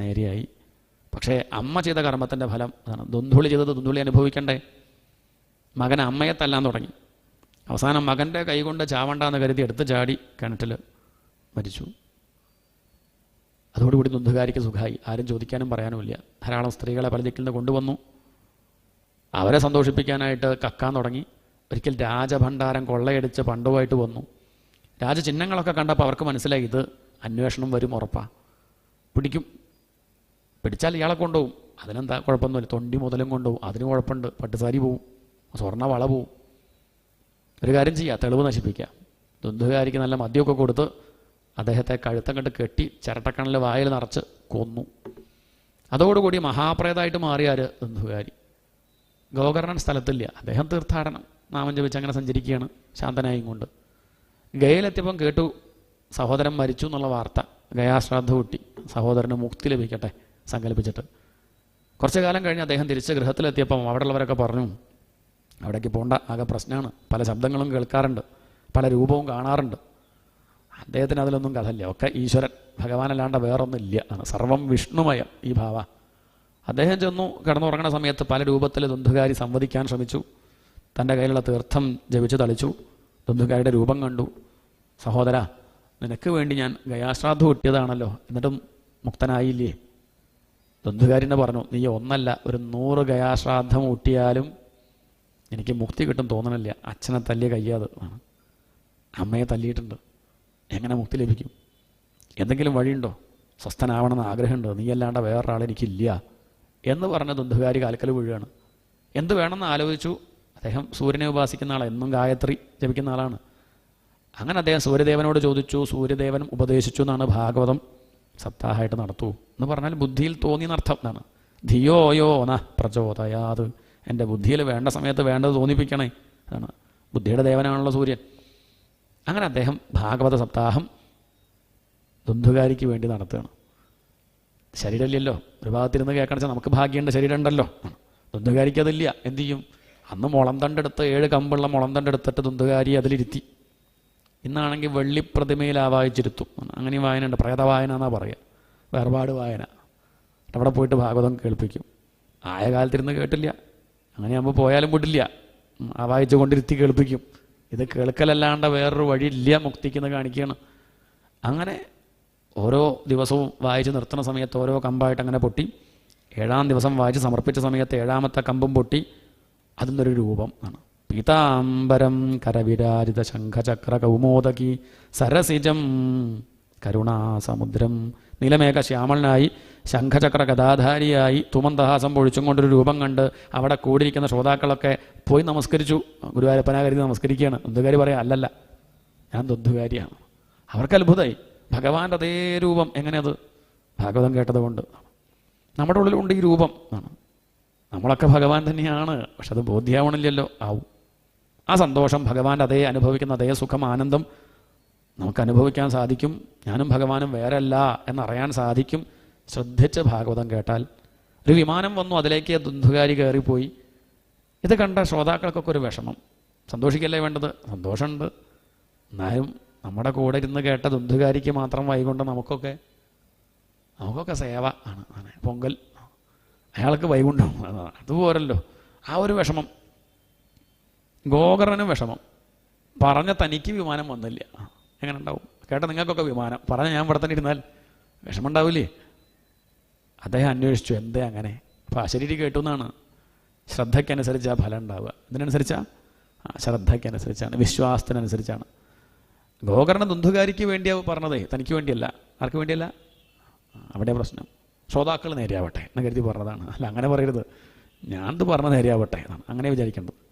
നേരെയായി. പക്ഷേ അമ്മ ചെയ്ത കർമ്മത്തിന്റെ ഫലം അതാണ് ദുന്ധുളി ചെയ്തത് ദുന്ധുളി അനുഭവിക്കണ്ടേ? മകൻ അമ്മയെ തല്ലാൻ തുടങ്ങി. അവസാനം മകന്റെ കൈകൊണ്ട് ചാവണ്ടെന്ന് കരുതി എടുത്ത് ചാടി കിണറ്റിൽ മരിച്ചു. അതോടുകൂടി ദുന്ധുകാരിക്ക് സുഖമായി ആരും ചോദിക്കാനും പറയാനുമില്ല ധാരാളം സ്ത്രീകളെ പല ദിക്കിൽ നിന്ന് കൊണ്ടുവന്നു. അവരെ സന്തോഷിപ്പിക്കാനായിട്ട് കക്കാൻ തുടങ്ങി. ഒരിക്കൽ രാജഭണ്ഡാരം കൊള്ളയടിച്ച് പണ്ടുമായിട്ട് വന്നു. രാജചിഹ്നങ്ങളൊക്കെ കണ്ടപ്പോൾ അവർക്ക് മനസ്സിലായി ഇത് അന്വേഷണം വരും ഉറപ്പാണ് പിടിക്കും. പിടിച്ചാൽ ഇയാളെ കൊണ്ടുപോകും. അതിനെന്താ കുഴപ്പമൊന്നുമില്ല. തൊണ്ടി മുതലും കൊണ്ടുപോകും. അതിന് കുഴപ്പമുണ്ട്. പട്ടുസാരി പോവും. സ്വർണ വള പോവും. ഒരു കാര്യം ചെയ്യുക തെളിവ് നശിപ്പിക്കുക. ദുന്ധുകാരിക്ക് നല്ല മദ്യമൊക്കെ കൊടുത്ത് അദ്ദേഹത്തെ കഴുത്തം കണ്ട് കെട്ടി ചിരട്ടക്കണൽ വായിൽ നിറച്ച് കൊന്നു. അതോടുകൂടി മഹാപ്രേതായിട്ട് മാറിയാര് ദുന്ധുകാരി ഗോകർണൻ സ്ഥലത്തില്ല. അദ്ദേഹം തീർത്ഥാടനം. നാമം ജപിച്ച് അങ്ങനെ സഞ്ചരിക്കുകയാണ് ശാന്തനായും കൊണ്ട്. ഗയയിലെത്തിയപ്പം കേട്ടു സഹോദരൻ മരിച്ചു എന്നുള്ള വാർത്ത. ഗയാശ്രാദ്ധ കൂട്ടി. സഹോദരന് മുക്തി ലഭിക്കട്ടെ. സങ്കല്പിച്ചിട്ട്. കുറച്ചു കാലം കഴിഞ്ഞ് അദ്ദേഹം തിരിച്ച് ഗൃഹത്തിലെത്തിയപ്പം അവിടെയുള്ളവരൊക്കെ പറഞ്ഞു അവിടേക്ക് പോകേണ്ട ആകെ പ്രശ്നമാണ് പല ശബ്ദങ്ങളും കേൾക്കാറുണ്ട്. പല രൂപവും കാണാറുണ്ട്. അദ്ദേഹത്തിന് അതിലൊന്നും കഥയില്ല. ഒക്കെ ഈശ്വരൻ ഭഗവാനല്ലാണ്ട് വേറൊന്നുമില്ല. ആണ് സർവം വിഷ്ണുമയം ഈ ഭാവ. അദ്ദേഹം ചെന്നു കിടന്നുറങ്ങുന്ന സമയത്ത് പല രൂപത്തിൽ ദുന്ധുകാരി സംവദിക്കാൻ ശ്രമിച്ചു. തന്റെ കയ്യിലുള്ള തീർത്ഥം ജപിച്ച് തളിച്ചു. ദുന്ധുകാരിയുടെ രൂപം കണ്ടു. സഹോദര നിനക്ക് വേണ്ടി ഞാൻ ഗയാശ്രാദ്ധ കിട്ടിയതാണല്ലോ എന്നിട്ടും മുക്തനായില്ലേ? ദുന്ധുകാരിനെ പറഞ്ഞു നീ ഒന്നല്ല ഒരു നൂറ് ഗയാശ്രാദ്ധം ഊട്ടിയാലും എനിക്ക് മുക്തി കിട്ടും തോന്നണില്ല. അച്ഛനെ തല്ലിയ കയ്യാത് ആണ്. അമ്മയെ തല്ലിയിട്ടുണ്ട്. എങ്ങനെ മുക്തി ലഭിക്കും? എന്തെങ്കിലും വഴിയുണ്ടോ? സ്വസ്ഥനാവണമെന്ന് ആഗ്രഹമുണ്ടോ? നീയല്ലാണ്ട് വേറൊരാൾ എനിക്കില്ല. എന്ന് പറഞ്ഞ ദുന്ധുകാരി കാൽക്കൽ വീഴുകയാണ്. എന്ത് വേണമെന്ന് ആലോചിച്ചു. അദ്ദേഹം സൂര്യനെ ഉപാസിക്കുന്ന ആളാണ് എന്നും ഗായത്രി ജപിക്കുന്ന ആളാണ്. അങ്ങനെ അദ്ദേഹം സൂര്യദേവനോട് ചോദിച്ചു. സൂര്യദേവനും ഉപദേശിച്ചു എന്നാണ് ഭാഗവതം. സപ്താഹമായിട്ട് നടത്തൂ എന്ന് പറഞ്ഞാൽ ബുദ്ധിയിൽ തോന്നിയെന്നർത്ഥം എന്നാണ്. ധിയോയോ ന പ്രചോദയാത്. എന്റെ ബുദ്ധിയിൽ വേണ്ട സമയത്ത് വേണ്ടത് തോന്നിപ്പിക്കണേ അതാണ് ബുദ്ധിയുടെ ദേവനാണല്ലോ സൂര്യൻ. അങ്ങനെ അദ്ദേഹം ഭാഗവത സപ്താഹം ദുന്ധുകാരിക്ക് വേണ്ടി നടത്തുകയാണ്. ശരീരമില്ലല്ലോ. ഒരു ഭാഗത്തിരുന്ന് കേൾക്കണം വെച്ചാൽ നമുക്ക് ഭാഗ്യമുണ്ട് ശരീരം ഉണ്ടല്ലോ ദുന്ധുകാരിക്ക് അതില്ല. എന്ത് ചെയ്യും? അന്ന് മുളം തണ്ടെടുത്ത് ഏഴ് കമ്പുള്ള മുളം തണ്ടെടുത്തിട്ട് ദുന്ധുകാരി അതിലിരുത്തി. ഇന്നാണെങ്കിൽ വെള്ളിപ്രതിമയിൽ ആവാഹിച്ചിരുത്തും. അങ്ങനെ ഈ വായന ഉണ്ട് പ്രേത വായന എന്നാ പറയുക വേർപാട് വായന. അവിടെ പോയിട്ട് ഭാഗവതം കേൾപ്പിക്കും. ആയ കാലത്തിരുന്ന് കേട്ടില്ല. അങ്ങനെയാകുമ്പോൾ പോയാലും വിടില്ല. ആ ആവാഹിച്ചു കൊണ്ടിരുത്തി കേൾപ്പിക്കും. ഇത് കേൾക്കലല്ലാണ്ട് വേറൊരു വഴിയില്ല മുക്തിക്കുന്ന കാണിക്കുകയാണ് അങ്ങനെ ഓരോ ദിവസവും വായിച്ച് നിർത്തുന്ന സമയത്ത് ഓരോ കമ്പായിട്ട് അങ്ങനെ പൊട്ടി. ഏഴാം ദിവസം വായിച്ച് സമർപ്പിച്ച സമയത്ത് ഏഴാമത്തെ കമ്പും പൊട്ടി. അതിന്റെ ഒരു രൂപം ആണ്. പീതാംബരം കരവിരാജിത ശംഖചക്ര കൗമോദകി സരസിജം കരുണാസമുദ്രം. നീലമേഘ ശ്യാമളനായി ശംഖചക്ര ഗതാധാരിയായി തുമന്തഹാസം പൊഴിച്ചും കൊണ്ടൊരു രൂപം കണ്ട് അവിടെ കൂടിയിരിക്കുന്ന ശ്രോതാക്കളൊക്കെ പോയി നമസ്കരിച്ചു. ഗുരുവായൂരപ്പനാ നമസ്കരിക്കുകയാണ്. ദുദ്ധുകാരി പറയാം അല്ലല്ല ഞാൻ ദുദ്ധുകാരിയാണ് അവർക്ക് അത്ഭുതമായി. ഭഗവാന്റെ അതേ രൂപം എങ്ങനെയത്? ഭാഗവതം കേട്ടതുകൊണ്ട്. നമ്മുടെ ഉള്ളിലുണ്ട് ഈ രൂപം. ആണ് നമ്മളൊക്കെ ഭഗവാൻ തന്നെയാണ്. പക്ഷെ അത് ബോധ്യാവണില്ലല്ലോ. ആവും ആ സന്തോഷം ഭഗവാന്റെ അതേ അനുഭവിക്കുന്ന അതേ സുഖം ആനന്ദം നമുക്ക് അനുഭവിക്കാൻ സാധിക്കും. ഞാനും ഭഗവാനും വേറല്ല എന്നറിയാൻ സാധിക്കും. ശ്രദ്ധിച്ച് ഭാഗവതം കേട്ടാൽ. ഒരു വിമാനം വന്നു അതിലേക്ക് ദുന്ധുകാരി കയറിപ്പോയി. ഇത് കണ്ട ശ്രോതാക്കൾക്കൊക്കെ ഒരു വിഷമം. സന്തോഷിക്കല്ലേ വേണ്ടത്? സന്തോഷമുണ്ട്. എന്നാലും നമ്മുടെ കൂടെ ഇരുന്ന് കേട്ട ദുന്ധുകാരിക്ക് മാത്രം വൈകൊണ്ട് നമുക്കൊക്കെ. നമുക്കൊക്കെ സേവ ആണ്. പൊങ്കൽ. അയാൾക്ക് വൈകുണ്ടോ. അതുപോലല്ലോ ആ ഒരു വിഷമം. ഗോകർണനും വിഷമം. പറഞ്ഞ തനിക്ക് വിമാനം വന്നില്ല. എങ്ങനെ ഉണ്ടാവും? കേട്ട നിങ്ങൾക്കൊക്കെ വിമാനം. പറഞ്ഞ ഞാൻ ഇവിടെ തന്നെ ഇരുന്നാൽ വിഷമം ഉണ്ടാവില്ലേ അദ്ദേഹം അന്വേഷിച്ചു എന്തേ അങ്ങനെ? അപ്പോൾ അശരീരി കേട്ടു എന്നാണ്. ശ്രദ്ധയ്ക്കനുസരിച്ചാണ് ഫലം ഉണ്ടാവുക. ഇതിനനുസരിച്ചാ? ആ ശ്രദ്ധയ്ക്കനുസരിച്ചാണ്. വിശ്വാസത്തിനനുസരിച്ചാണ്. ഗോകർണ ദുന്ധുകാരിക്ക് വേണ്ടിയാവും പറഞ്ഞതേ. തനിക്ക് വേണ്ടിയല്ല. ആർക്ക് വേണ്ടിയല്ല? അവിടെ പ്രശ്നം. ശ്രോതാക്കൾ നേരെയാവട്ടെ എന്ന് കരുതി പറഞ്ഞതാണ്. അല്ല അങ്ങനെ പറയരുത്. ഞാനത് പറഞ്ഞ നേരെയാവട്ടെ അങ്ങനെ വിചാരിക്കേണ്ടത്.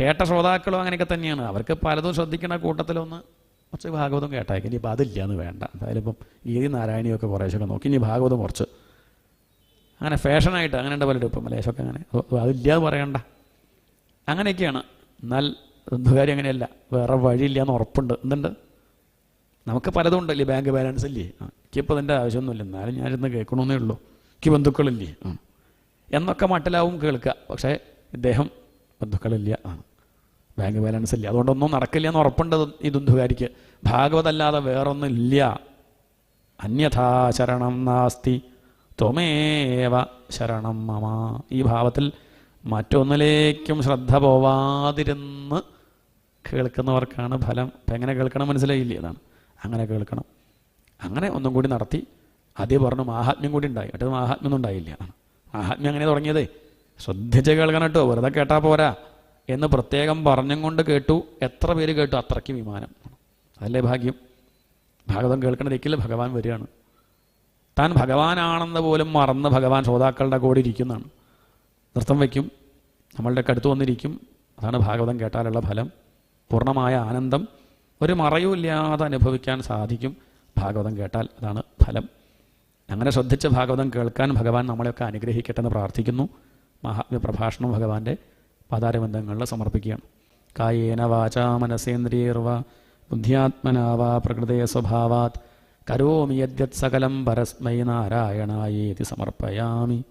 കേട്ട ശ്രോതാക്കളും അങ്ങനെയൊക്കെ തന്നെയാണ്. അവർക്ക് പലതും ശ്രദ്ധിക്കുന്ന കൂട്ടത്തിലൊന്ന് കുറച്ച് ഭാഗവതം കേട്ടായി ഇനിയിപ്പോൾ അതില്ല എന്ന് വേണ്ട. എന്തായാലും ഇപ്പം ഗീതി നാരായണിയൊക്കെ കുറേശ്ശൊക്കെ നോക്കി. ഇനി ഭാഗവതം കുറച്ച്. അങ്ങനെ ഫാഷനായിട്ട് അങ്ങനെ ഉണ്ട് പലരും ഇപ്പം മലേശമൊക്കെ അങ്ങനെ. അതില്ല എന്ന് പറയണ്ട. അങ്ങനെയൊക്കെയാണ്. എന്നാൽ ബന്ധുകാരി അങ്ങനെയല്ല. വേറെ വഴിയില്ല എന്ന് ഉറപ്പുണ്ട്. എന്തുണ്ട്? നമുക്ക് പലതും ഉണ്ടല്ലേ ബാങ്ക് ബാലൻസ് ഇല്ലേ? എനിക്കിപ്പോൾ അതിന്റെ ആവശ്യമൊന്നുമില്ല. എന്നാലും ഞാനിരുന്ന് കേൾക്കണമെന്നേ ഉള്ളൂ. എനിക്ക് ബന്ധുക്കളില്ലേ. എന്നൊക്കെ മട്ടിലാവും കേൾക്കുക. പക്ഷേ ഇദ്ദേഹം ബന്ധുക്കളില്ല. ആ. ബാങ്ക് ബാലൻസ് ഇല്ല അതുകൊണ്ടൊന്നും നടക്കില്ല എന്ന് ഉറപ്പുണ്ട് ഈ ദുന്ധുകാരിക്ക് ഭാഗവതല്ലാതെ വേറൊന്നും ഇല്ല അന്യഥാ ശരണം നാസ്തി ത്വമേവ ശരണം മമ. ഈ ഭാവത്തിൽ മറ്റൊന്നിലേക്കും ശ്രദ്ധ പോവാതിരുന്ന് കേൾക്കുന്നവർക്കാണ് ഫലം. ഇപ്പം എങ്ങനെ കേൾക്കണം മനസ്സിലായില്ലേ? അതാണ്. അങ്ങനെ കേൾക്കണം. അങ്ങനെ ഒന്നും കൂടി നടത്തി ആദ്യം പറഞ്ഞു മാഹാത്മ്യം കൂടി ഉണ്ടായി. മറ്റൊന്നും മാഹാത്മ്യം ഒന്നും ഉണ്ടായില്ല. അതാണ് മാഹാത്മ്യം അങ്ങനെ തുടങ്ങിയതേ? ശ്രദ്ധിച്ച് കേൾക്കണം കേട്ടോ. വെറുതെ കേട്ടാൽ പോരാ. എന്ന് പ്രത്യേകം പറഞ്ഞും കൊണ്ട് കേട്ടു. എത്ര പേര് കേട്ടു? അത്രയ്ക്ക് വിമാനം. അതല്ലേ ഭാഗ്യം? ഭാഗവതം കേൾക്കുന്ന ഭഗവാൻ വരികയാണ്. താൻ ഭഗവാനാണെന്ന് പോലും മറന്ന് ഭഗവാൻ ശ്രോതാക്കളുടെ കൂടെ ഇരിക്കുന്നതാണ്. നൃത്തം വയ്ക്കും നമ്മളുടെ അടുത്ത് വന്നിരിക്കും. അതാണ് ഭാഗവതം കേട്ടാലുള്ള ഫലം. പൂർണമായ ആനന്ദം. ഒരു മറയുമില്ലാതെ അനുഭവിക്കാൻ സാധിക്കും ഭാഗവതം കേട്ടാൽ. അതാണ് ഫലം. അങ്ങനെ ശ്രദ്ധിച്ച് ഭാഗവതം കേൾക്കാൻ ഭഗവാൻ നമ്മളെയൊക്കെ അനുഗ്രഹിക്കട്ടെ എന്ന് പ്രാർത്ഥിക്കുന്നു. മഹാത്മ്യ പ്രഭാഷണം ഭഗവാന്റെ പാതാരബന്ധങ്ങളിൽ സമർപ്പിക്കുകയാണ്. കായേന വാചാ മനസേന്ദ്രിയർവ ബുദ്ധ്യാത്മനാവാ പ്രകൃതയ സ്വഭാവാത് കരോമി യദ്യത് സകലം പരസ്മൈ നാരായണായേതി സമർപ്പയാമി.